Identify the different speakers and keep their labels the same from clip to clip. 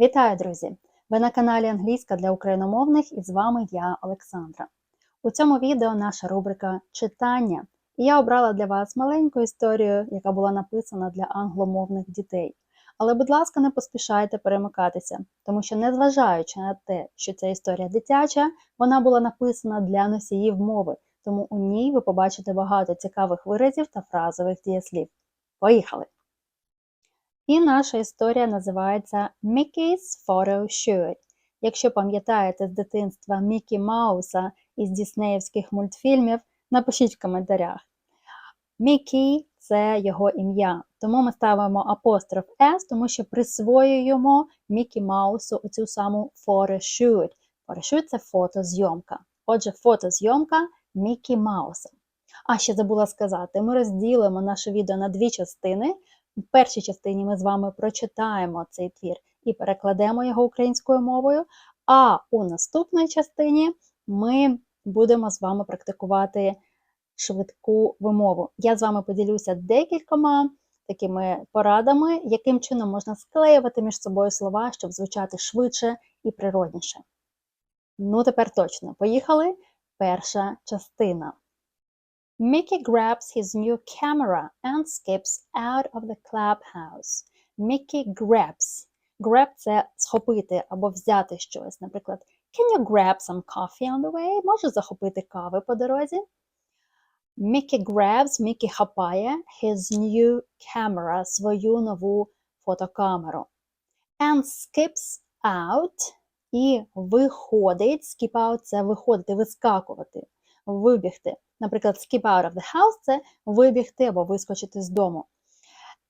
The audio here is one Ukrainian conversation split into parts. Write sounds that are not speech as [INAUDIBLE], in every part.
Speaker 1: Вітаю, друзі! Ви на каналі Англійська для україномовних і з вами я, Олександра. У цьому відео наша рубрика Читання. І я обрала для вас маленьку історію, яка була написана для англомовних дітей. Але, будь ласка, не поспішайте перемикатися, тому що, незважаючи на те, що ця історія дитяча, вона була написана для носіїв мови, тому у ній ви побачите багато цікавих виразів та фразових дієслів. Поїхали! І наша історія називається Mickey's Photo Shoot. Якщо пам'ятаєте з дитинства Мікі Мауса із діснеївських мультфільмів, напишіть в коментарях. Мікі це його ім'я, тому ми ставимо апостроф S, тому що присвоюємо Мікі Маусу оцю саму фотошут. Фотошут – це фотозйомка. Отже, фотозйомка Мікі Мауса. А ще забула сказати, ми розділимо наше відео на дві частини. В першій частині ми з вами прочитаємо цей твір і перекладемо його українською мовою. А у наступній частині ми будемо з вами практикувати швидку вимову. Я з вами поділюся декількома такими порадами, яким чином можна склеювати між собою слова, щоб звучати швидше і природніше. Ну, тепер точно. Поїхали. Перша частина. Mickey grabs his new camera and skips out of the clubhouse. Mickey grabs. Grab – це схопити або взяти щось. Наприклад, Can you grab some coffee on the way? Можу захопити кави по дорозі. Mickey grabs, Mickey хапає his new camera, свою нову фотокамеру. And skips out і виходить. Skip out – це виходити, вискакувати, вибігти. Наприклад, skip out of the house це вибігти або вискочити з дому.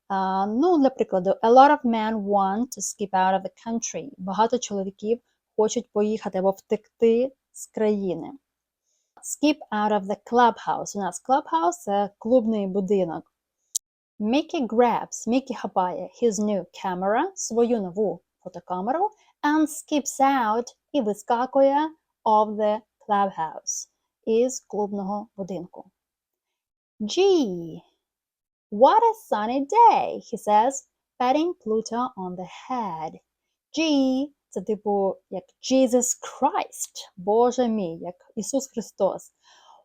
Speaker 1: Uh, ну, для прикладу, a lot of men want to skip out of the country. Багато чоловіків хочуть поїхати або втекти з країни. Skip out of the clubhouse. У нас clubhouse – це клубний будинок. Mickey grabs, Mickey хапає his new camera, свою нову фотокамеру, and skips out і вискакує of the clubhouse із клубного будинку. Gee, what a sunny day, he says, patting Pluto on the head. Gee, це типу як Jesus Christ, Боже мій, як Ісус Христос.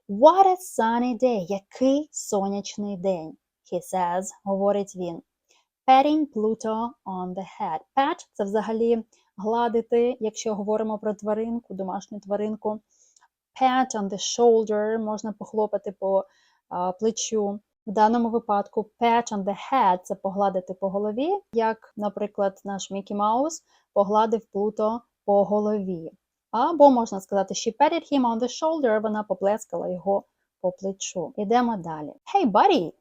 Speaker 1: What a sunny day, який сонячний день, he says, говорить він. Patting Pluto on the head. Pat – це взагалі гладити, якщо говоримо про тваринку, домашню тваринку pat on the shoulder, можна похлопати по плечу. В даному випадку pat on the head це погладити по голові, як, наприклад, наш Мікі Маус погладив Плуто по голові. Або можна сказати, she patted him on the shoulder, вона поплескала його по плечу. Ідемо далі. Hey, buddy!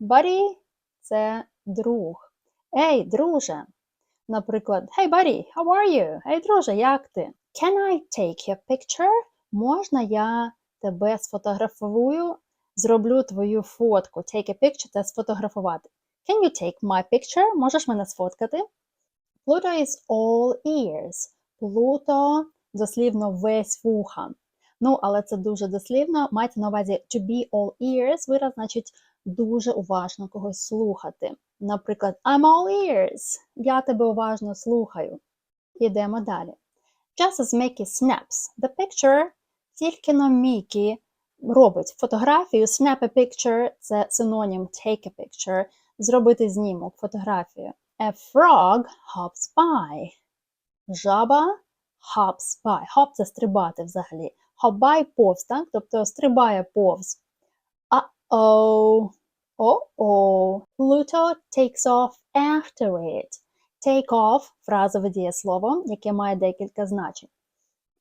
Speaker 1: Buddy – це друг. Ей, друже! Наприклад, Hey, buddy, how are you? Ей, друже, як ти? Can I take your picture? Можна я тебе сфотографую, зроблю твою фотку. Take a picture це сфотографувати. Can you take my picture? Можеш мене сфоткати? Pluto is all ears. Pluto дослівно весь вуха. Ну, але це дуже дослівно. Мається на увазі to be all ears, вираз значить дуже уважно когось слухати. Наприклад, I'm all ears. Я тебе уважно слухаю. Йдемо далі. Just as Mickey snaps the picture, тільки на Мікі робить фотографію, snap a picture – це синонім take a picture, зробити знімок, фотографію. A frog hops by. Жаба hops by. Hop – це стрибати взагалі. Hop by – повз, так? тобто стрибає повз. Uh-oh. Oh-oh. Pluto takes off after it. Take off – фразове дієслово, яке має декілька значень.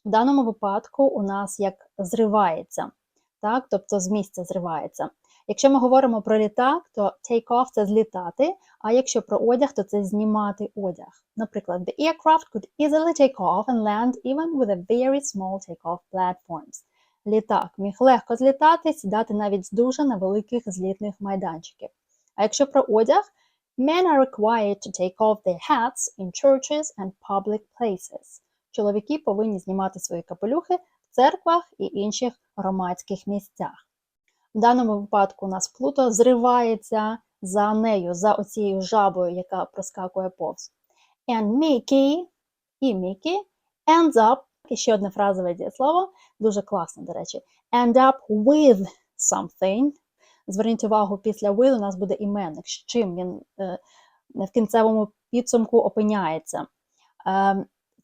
Speaker 1: В даному випадку у нас як зривається, так? тобто з місця зривається. Якщо ми говоримо про літак, то take off – це злітати, а якщо про одяг, то це знімати одяг. Наприклад, the aircraft could easily take off and land even with a very small take-off platforms. Літак міг легко злітати, сідати навіть з дуже невеликих злітних майданчиків. А якщо про одяг, men are required to take off their hats in churches and public places. Чоловіки повинні знімати свої капелюхи в церквах і інших громадських місцях. В даному випадку у нас Плуто зривається за нею, за оцією жабою, яка проскакує повз. And Mickey і Мікі ends up, і ще одне фразове дієслово, дуже класне, до речі, end up with something. Зверніть увагу, після will у нас буде іменник, з чим він е, в кінцевому підсумку опиняється.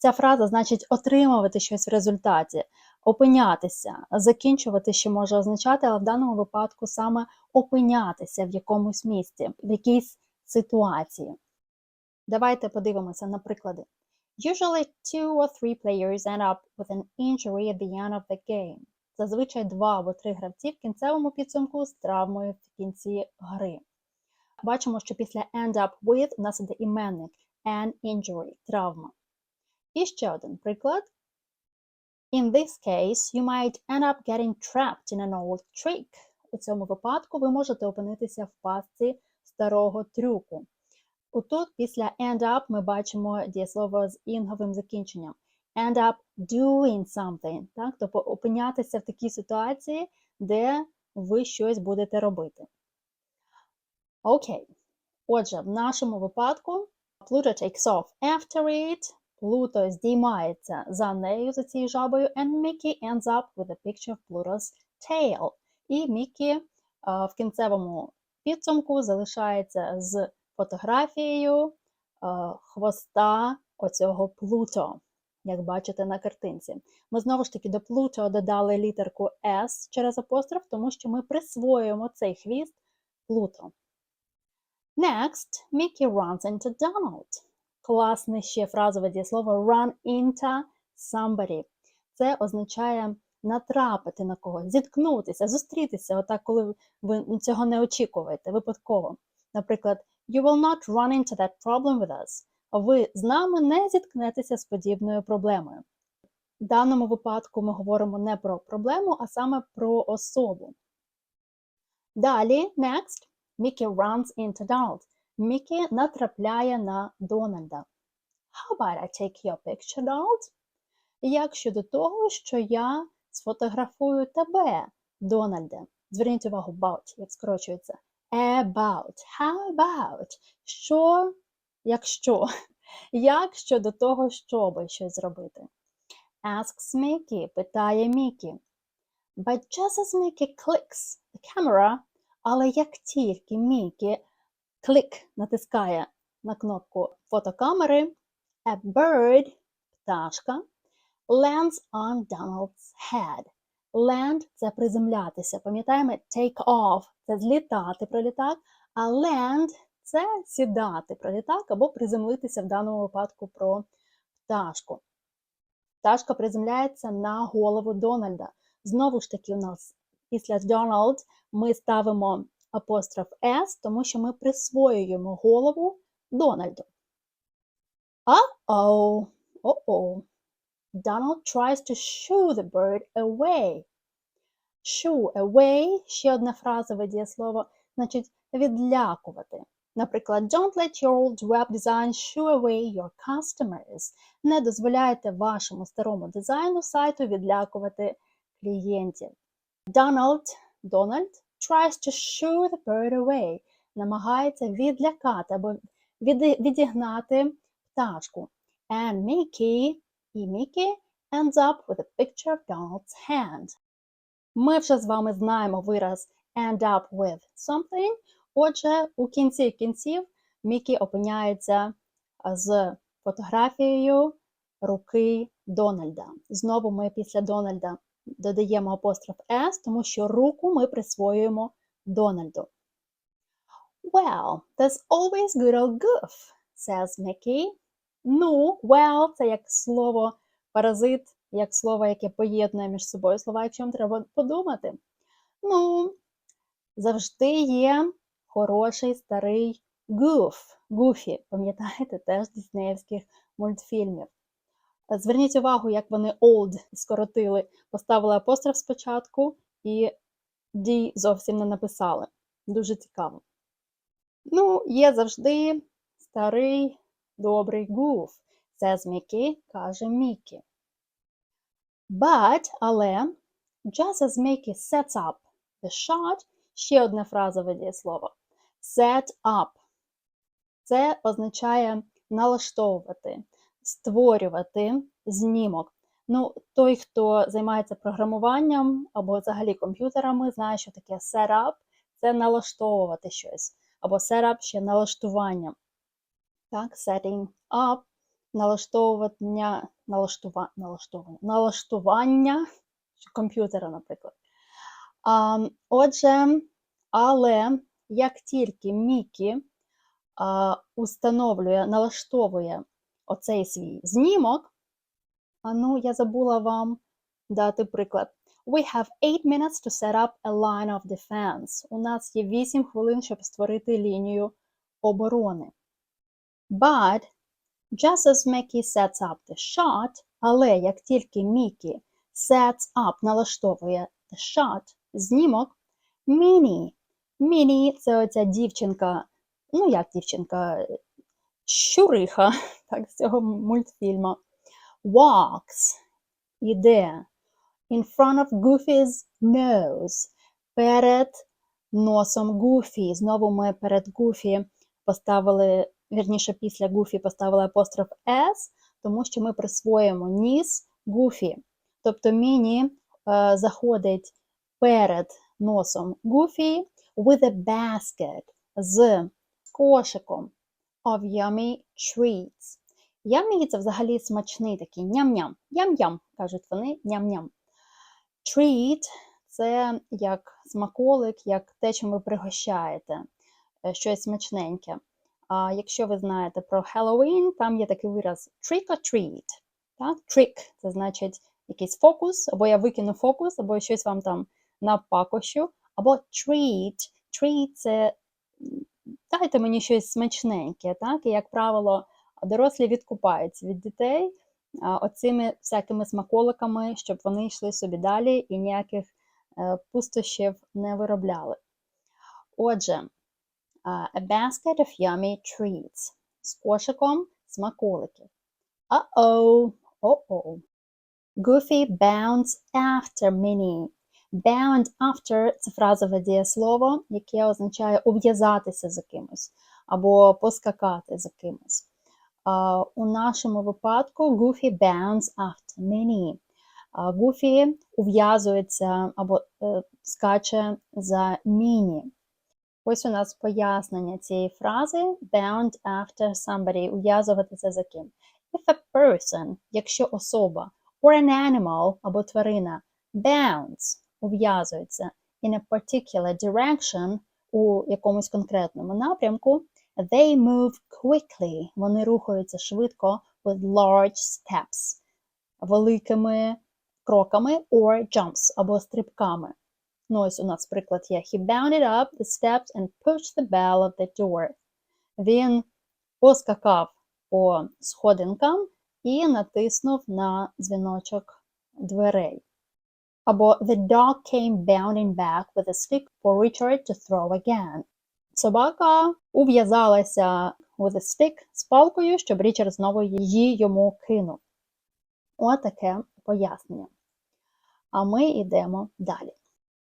Speaker 1: Ця фраза значить отримувати щось в результаті, опинятися, закінчувати, що може означати, але в даному випадку саме опинятися в якомусь місці, в якійсь ситуації. Давайте подивимося на приклади. Usually two or three players end up with an injury at the end of the game. Зазвичай два або три гравці в кінцевому підсумку з травмою в кінці гри. Бачимо, що після end up with у нас іде іменник an injury – травма. І ще один приклад. In this case, you might end up getting trapped in an old trick. У цьому випадку ви можете опинитися в пастці старого трюку. Отут після end up ми бачимо дієслово з інговим закінченням. End up doing something. Так? Тобто опинятися в такій ситуації, де ви щось будете робити. Окей. Отже, в нашому випадку Pluto takes off after it. Плуто здіймається за нею, за цією жабою, and Mickey ends up with a picture of Pluto's tail. І Мікі в кінцевому підсумку залишається з фотографією хвоста оцього Плуто, як бачите на картинці. Ми знову ж таки до Плуто додали літерку S через апостроф, тому що ми присвоюємо цей хвіст Плуто. Next, Mickey runs into Donald. Класне ще фразове дієслово run into somebody. Це означає натрапити на когось, зіткнутися, зустрітися, отак, коли ви цього не очікуєте, випадково. Наприклад, You will not run into that problem with us. Ви з нами не зіткнетеся з подібною проблемою. В даному випадку ми говоримо не про проблему, а саме про особу. Далі, next, Mickey runs into Donald. Мікі натрапляє на Дональда. How about I take your picture, Donald? Як щодо того, що я сфотографую тебе, Дональде? Зверніть увагу, about, як скорочується. About. How about? Що, якщо? [LAUGHS] Як щодо того, щоби щось зробити? Asks Mickey, питає Мікі. But just as Mickey clicks the camera, але як тільки Мікі клик натискає на кнопку фотокамери, a bird, пташка, lands on Donald's head. Land – це приземлятися. Пам'ятаємо, take off це злітати про літак, а land це сідати про літак або приземлитися в даному випадку про пташку. Пташка приземляється на голову Дональда. Знову ж таки, у нас після Donald ми ставимо апостроф S, тому що ми присвоюємо голову Дональду. Uh-oh, uh-oh. Donald tries to shoo the bird away. Shoo away – ще одне фразове дієслово, значить відлякувати. Наприклад, don't let your old web design shoo away your customers. Не дозволяйте вашому старому дизайну сайту відлякувати клієнтів. Donald, Donald tries to shoo the bird away. Намагається відлякати або відігнати пташку. And Mickey і Mickey ends up with a picture of Donald's hand. Ми вже з вами знаємо вираз end up with something. Отже, у кінці кінців Мікі опиняється з фотографією руки Дональда. Знову ми після Дональда додаємо апостроф S, тому що руку ми присвоюємо Дональду. Well, there's always good old goof, says Mickey. Ну, well, це як слово паразит, як слово, яке поєднує між собою слова, якщо вам треба подумати. Ну, завжди є хороший старий гуф, гуфі, пам'ятаєте, теж діснеївських мультфільмів. Зверніть увагу, як вони old скоротили, поставили апостроф спочатку і D зовсім не написали. Дуже цікаво. Ну, є завжди старий добрий гуф. Це з Мікі каже Мікі. But, але, just as Mickey sets up the shot, ще одне фразове дієслово. Set up. Це означає налаштовувати, створювати знімок. Ну, той, хто займається програмуванням або взагалі комп'ютерами, знає, що таке setup – це налаштовувати щось. Або setup ще налаштування. Так, setting up, налаштовування, налаштува, налаштовування, налаштування комп'ютера, наприклад. А, отже, але як тільки Мікі а, установлює, налаштовує оцей свій знімок, а ну, я забула вам дати приклад. We have 8 minutes to set up a line of defense. У нас є 8 хвилин, щоб створити лінію оборони. But just as Mickey sets up the shot, але як тільки Мікі sets up, налаштовує the shot, знімок, Міні. Міні це оця дівчинка, ну як дівчинка, щуриха, [LAUGHS] так, з цього мультфільму. Walks іде in front of Goofy's nose. Перед носом Goofy. Знову ми перед Goofy поставили, вірніше, після Goofy поставили апостроф S, тому що ми присвоїмо ніс Goofy. Тобто Міні е, заходить перед носом Goofy with a basket з кошиком of yummy treats. Yummy – це взагалі смачний такий ням-ням. Ям-ям, кажуть вони, ням-ням. Treat – це як смаколик, як те, чим ви пригощаєте, е, щось смачненьке. А якщо ви знаєте про Halloween, там є такий вираз trick or treat. Так? Trick – це значить якийсь фокус, або я викину фокус, або щось вам там напакощу, або treat. Treat – це дайте мені щось смачненьке. Так? І, як правило, дорослі відкупаються від дітей оцими всякими смаколиками, щоб вони йшли собі далі і ніяких е, пустощів не виробляли. Отже, a basket of yummy treats з кошиком смаколиків. Uh-oh, oh-oh. Goofy bounds after Minnie. Bound after це фразове дієслово, яке означає ув'язатися за кимось або поскакати за кимось. У нашому випадку Goofy bounds after Minnie. А, Goofy ув'язується або е, скаче за Міні. Ось у нас пояснення цієї фрази bound after somebody, ув'язуватися за ким. If a person, якщо особа, or an animal або тварина bounds, ув'язується in a particular direction у якомусь конкретному напрямку, they move quickly, вони рухаються швидко with large steps, великими кроками or jumps або стрибками. Ну, ось у нас приклад є. He bounded up the steps and pushed the bell of the door. Він поскакав по сходинкам і натиснув на дзвіночок дверей. Або The dog came bounding back with a stick for Richard to throw again. Собака ув'язалася with a stick з палкою, щоб Річард знову її йому кинув. Отаке пояснення. А ми йдемо далі.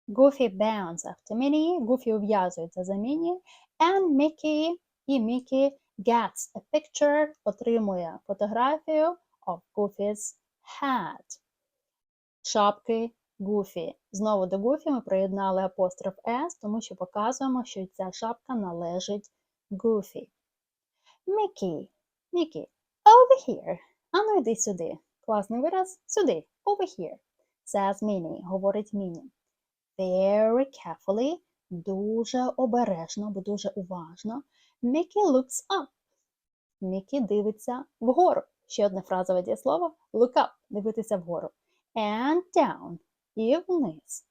Speaker 1: Goofy bounds after Minnie, Goofy ув'язується за Міні, and Mickey і Mickey gets a picture, отримує фотографію of Goofy's hat. Шапки Goofy. Знову до Goofy ми приєднали апостроф S, тому що показуємо, що ця шапка належить Goofy. Mickey, Mickey, over here. Ану йди сюди. Класний вираз. Сюди. Over here. Says Minnie, говорить Міні. Very carefully, дуже обережно, бо дуже уважно. Mickey looks up. Мікі дивиться вгору. Ще одне фразове дієслово look up, дивитися вгору. And down і вниз.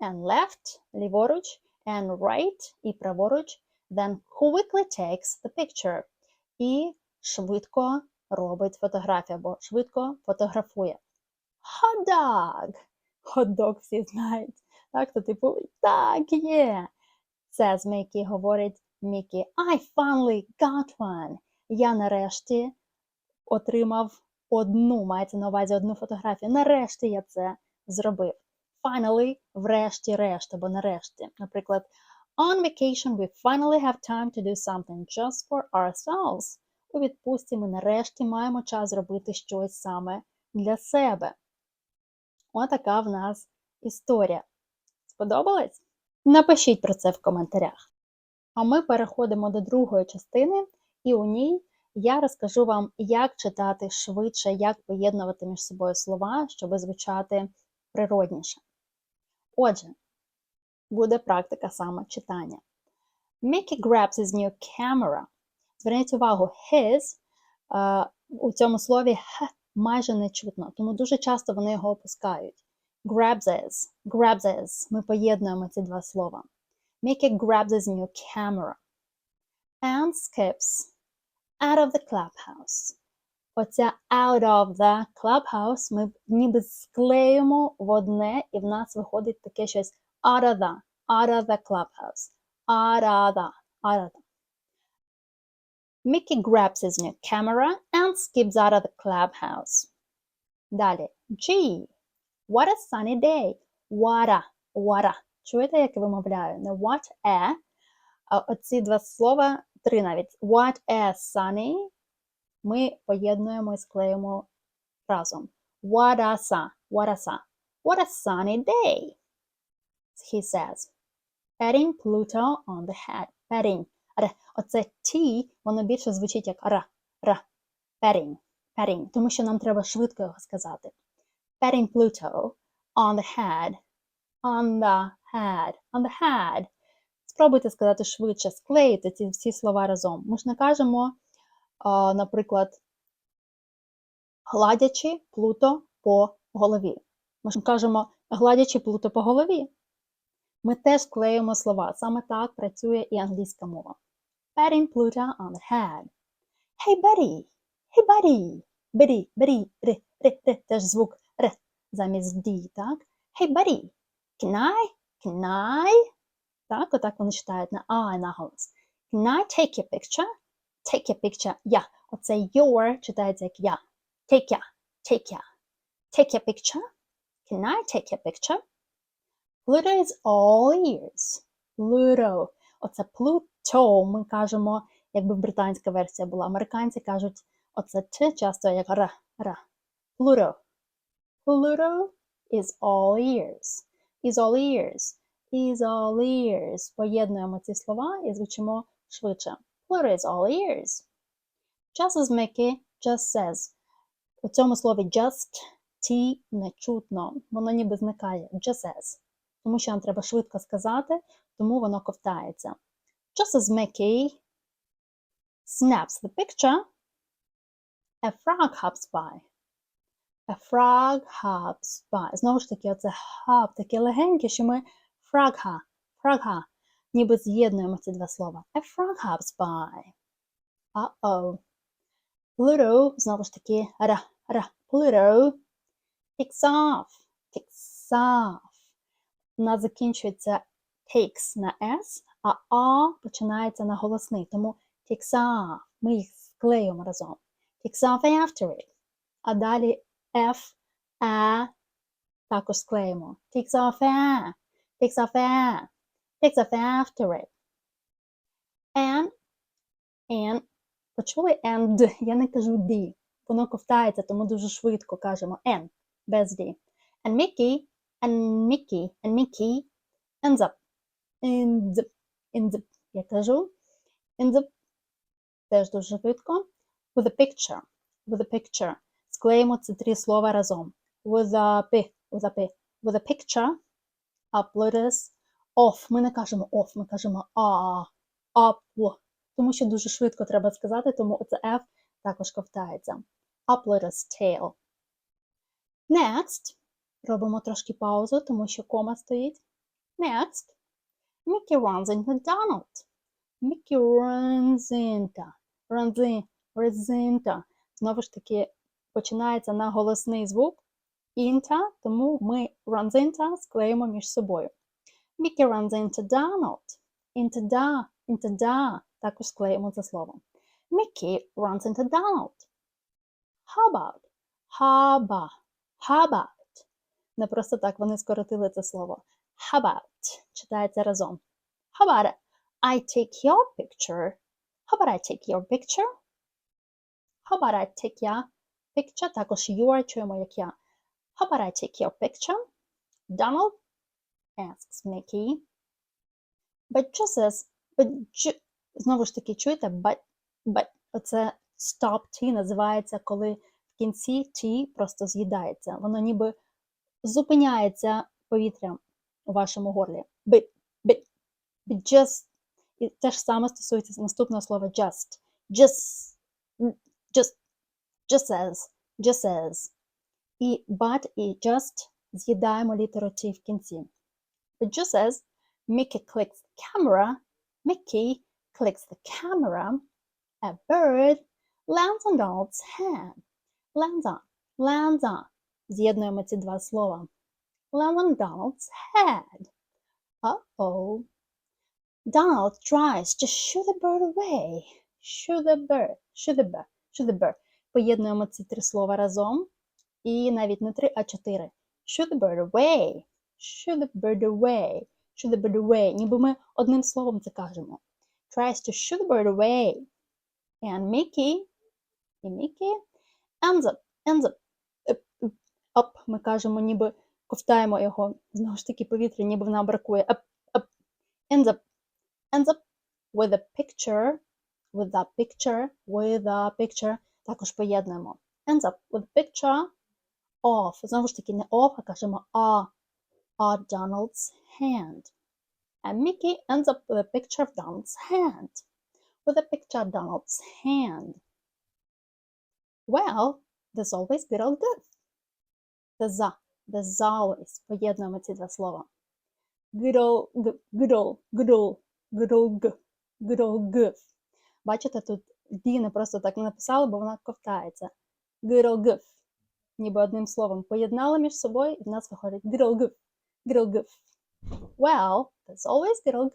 Speaker 1: And left ліворуч, and right і праворуч. Then quickly takes the picture. І швидко робить фотографію або швидко фотографує. Hot dog! Hot-dog всі знають. Так, то типу, так, є. Це з Мікі говорить Мікі. I finally got one. Я нарешті отримав одну, мається на увазі одну фотографію. Нарешті я це зробив. Finally, врешті-решт, або нарешті. Наприклад, on vacation we finally have time to do something just for ourselves. у відпустці ми нарешті маємо час зробити щось саме для себе. Отака в нас історія. Сподобалось? Напишіть про це в коментарях. А ми переходимо до другої частини, і у ній я розкажу вам, як читати швидше, як поєднувати між собою слова, щоб звучати природніше. Отже, буде практика саме читання. Mickey grabs his new camera. Зверніть увагу, his е, у цьому слові х майже не чутно, тому дуже часто вони його опускають. Grabs his, grabs his. Ми поєднуємо ці два слова. Mickey grabs his new camera and skips out of the clubhouse. Оця out of the clubhouse ми ніби склеїмо в одне, і в нас виходить таке щось out of the, out of the clubhouse. Out of the, out of the. Mickey grabs his new camera and skips out of the clubhouse. Далі. G. What a sunny day. What a, what a. Чуєте, як я вимовляю? Не what a, оці два слова, три навіть. What a sunny ми поєднуємо і склеїмо разом. What a sun, what a sun. What a sunny day, he says. Patting Pluto on the head. Patting. Р. Оце T, воно більше звучить як р. Р. Patting. Patting. Тому що нам треба швидко його сказати. Patting Pluto on the head. On the head. On the head. Спробуйте сказати швидше, склеїти ці всі слова разом. Ми ж не кажемо, наприклад, гладячи плуто по голові. Ми ж кажемо гладячи плуто по голові. Ми теж склеюємо слова. Саме так працює і англійська мова. Patting Pluto on the head. Hey, Betty! Hey, Betty! Betty, Betty, р, р, р, теж звук р замість D, так? Hey, Betty! Can I? Can I? Так, отак вони читають на I наголос. Can I take your picture? Take your picture. Оце your читається як я. Take ya. Take ya. Take your picture. Can I take your picture? Pluto is all ears. Pluto. Оце Pluto ми кажемо, якби британська версія була. Американці кажуть, оце Т часто як р, р. Pluto. Pluto is all ears. Is all ears. Is all ears. Поєднуємо ці слова і звучимо швидше. Pluto is all ears. As Mickey just says. У цьому слові just T не чутно. Воно ніби зникає. Just says. Тому що нам треба швидко сказати, тому воно ковтається. Just as Mickey snaps the picture, a frog hops by. A frog hops by. Знову ж таки, оце hop таке легеньке, що ми frogha, frogha, ніби з'єднуємо ці два слова. A frog hops by. Uh-oh. Pluto, знову ж таки, ра, ра, Pluto takes off, takes off. У нас закінчується takes на S, а A починається на голосний, тому takes off. Ми їх склеюємо разом. Takes off after it. А далі F, A також склеїмо. Takes off a, takes off a, takes off after it. And, and, почули and, [LAUGHS] я не кажу D. Воно ковтається, тому дуже швидко кажемо N, без D. And Mickey, and Mickey, and Mickey ends up. Ends up, ends up, я кажу. Ends up, теж дуже швидко. With a picture, with a picture. Склеїмо ці три слова разом. With a P, with a P. With a picture, uploaders, off. Ми не кажемо off, ми кажемо a, up. Тому що дуже швидко треба сказати, тому оце F також ковтається. Uploaders tail. Next. Робимо трошки паузу, тому що кома стоїть. Next. Mickey runs into Donald. Mickey runs into. Runs in. Runs into. Знову ж таки, починається на голосний звук. Into, тому ми runs into склеїмо між собою. Mickey runs into Donald. Into da, into da. Також склеїмо це слово. Mickey runs into Donald. How about? How about? How about? Не просто так вони скоротили це слово. How about? Читається разом. How about I take your picture? How about I take your picture? How about I take your picture? Також your чуємо, як я. How about I take your picture? Donald asks Mickey. But as, but ju- знову ж таки, чуєте, but, but, оце stop T називається, коли в кінці T просто з'їдається. Воно ніби зупиняється повітрям у вашому горлі. But, but, but just, і те ж саме стосується наступного слова just. Just, just, just as, just as. І but і just з'їдаємо літеру T в кінці. But just as Mickey clicks the camera, Mickey clicks the camera, a bird lands on Donald's hand. Lands on, lands on. З'єднуємо ці два слова. Lands on Donald's head. Uh-oh. Donald tries to shoo the bird away. Shoo the bird, shoo the bird, shoo the bird. Поєднуємо ці три слова разом. І навіть не три, а чотири. Shoo the bird away. Shoo the bird away. Shoo the bird away. Ніби ми одним словом це кажемо. Tries to shoo the bird away. And Mickey, і Mickey ends up, ends up, up, up. Ми кажемо, ніби ковтаємо його. Знову ж таки, повітря, ніби вона бракує. Up, up. Ends up, ends up with a picture, with a picture, with a picture. Також поєднуємо. Ends up with a picture of. Знову ж таки, не of, а кажемо a, a Donald's hand. And Mickey ends up with a picture of Donald's hand. With a picture of Donald's hand. Well, there's always good old good. There's a, there's always. Поєднуємо ці два слова. Good old, good old, good old, good old, good old good. Бачите, тут D просто так не написали, бо вона ковтається. Good old good. Ніби одним словом поєднали між собою, і в нас виходить good old good, old. Well, there's always good,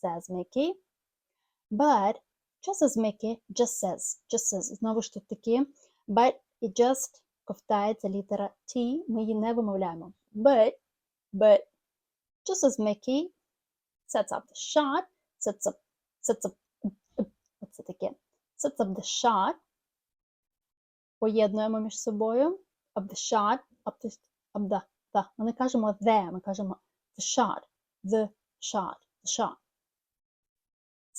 Speaker 1: says Mickey. But just as Mickey just says, just says, знову ж тут таки, but і just ковтається літера T, ми її не вимовляємо. But, but, just as Mickey sets up the shot, sets up, sets up, оце таке, sets up the shot, поєднуємо між собою, up the shot, up the, up the, the. Ми не кажемо the, ми кажемо the shot, the shot, the shot.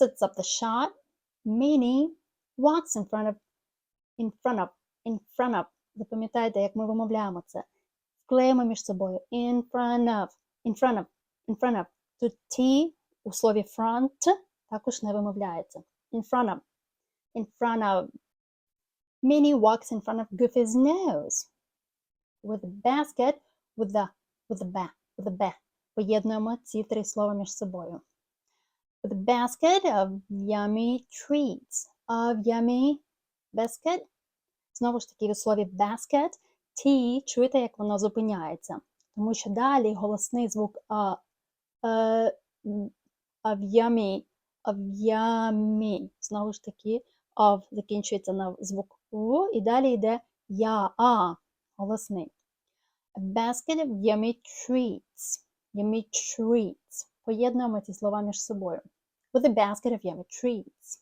Speaker 1: Sets up the shot, Minnie walks in front of, in front of, in front of. Запам'ятайте, як ми вимовляємо це. Вклеїмо між собою. In front of, in front of, in front of. Тут T у слові front також не вимовляється. In front of, in front of. Minnie walks in front of Goofy's nose. With a basket, with the, with the the. Поєднуємо ці три слова між собою. A basket of yummy treats. Of yummy basket. Знову ж таки, у слові basket T, чуєте, як воно зупиняється. Тому що далі голосний звук а, е, of yummy, of yummy. Знову ж таки, of закінчується на звук У, і далі йде я, а, голосний. A basket of yummy treats. Yummy treats. Поєднуємо ці слова між собою. With a basket of yummy treats.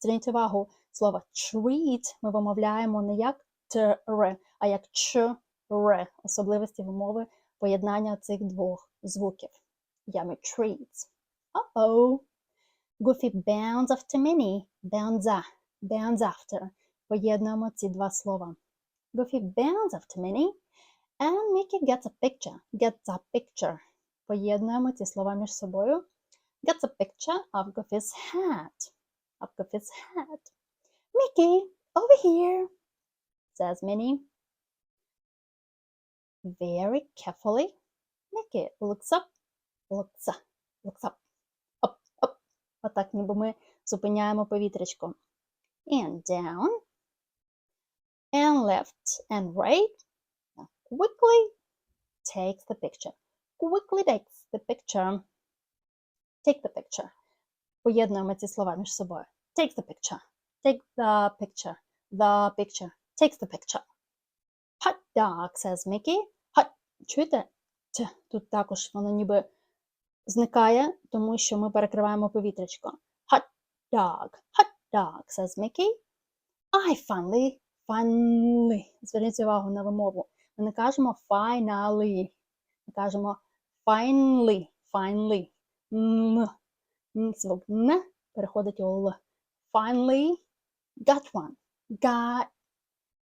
Speaker 1: Зверніть увагу, слово treat ми вимовляємо не як тр, а як ч. Особливості вимови поєднання цих двох звуків. Yummy treats. Uh-oh. Goofy bounds after Minnie. Bounds, bounds after. Поєднуємо ці два слова. Goofy bounds after Minnie. And Mickey gets a picture. Gets a picture. Поєднуємо ці слова між собою. Gets a picture of Goofy's hat. Of Goofy's hat. Mickey, over here, says Minnie. Very carefully, Mickey looks up, looks up, looks up, up, up. Отак, ніби ми зупиняємо повітрячко. And down, and left, and right. Quickly takes the picture. Quickly takes the picture. Take the picture. Поєднуємо ці слова між собою. Take the picture. Take the picture. The picture. Takes the picture. Hot dog, says Mickey. Hot. Чуєте? Тут також воно ніби зникає, тому що ми перекриваємо повітрячко. Hot dog. Hot dog, says Mickey. I finally, finally. Зверніть увагу на вимову. Не кажемо finally. Ми кажемо finally, finally. Звук Н переходить у Л. Finally got one. Got.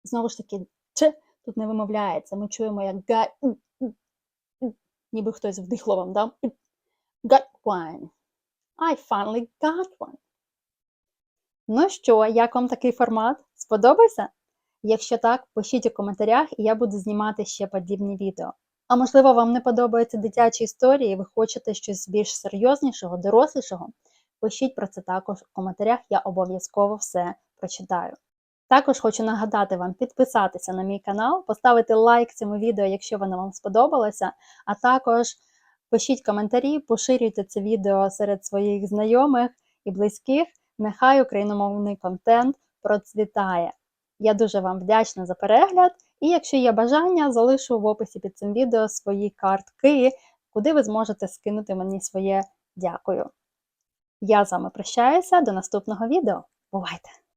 Speaker 1: Знову ж таки, Т тут не вимовляється. Ми чуємо, як got. Ніби хтось вдихло вам дав. Got one. I finally got one. Ну що, як вам такий формат? Сподобався? Якщо так, пишіть у коментарях, і я буду знімати ще подібні відео. А можливо, вам не подобаються дитячі історії, і ви хочете щось більш серйознішого, дорослішого? Пишіть про це також у коментарях, я обов'язково все прочитаю. Також хочу нагадати вам підписатися на мій канал, поставити лайк цьому відео, якщо воно вам сподобалося, а також пишіть коментарі, поширюйте це відео серед своїх знайомих і близьких. Нехай україномовний контент процвітає. Я дуже вам вдячна за перегляд, і якщо є бажання, залишу в описі під цим відео свої картки, куди ви зможете скинути мені своє дякую. Я з вами прощаюся до наступного відео. Бувайте!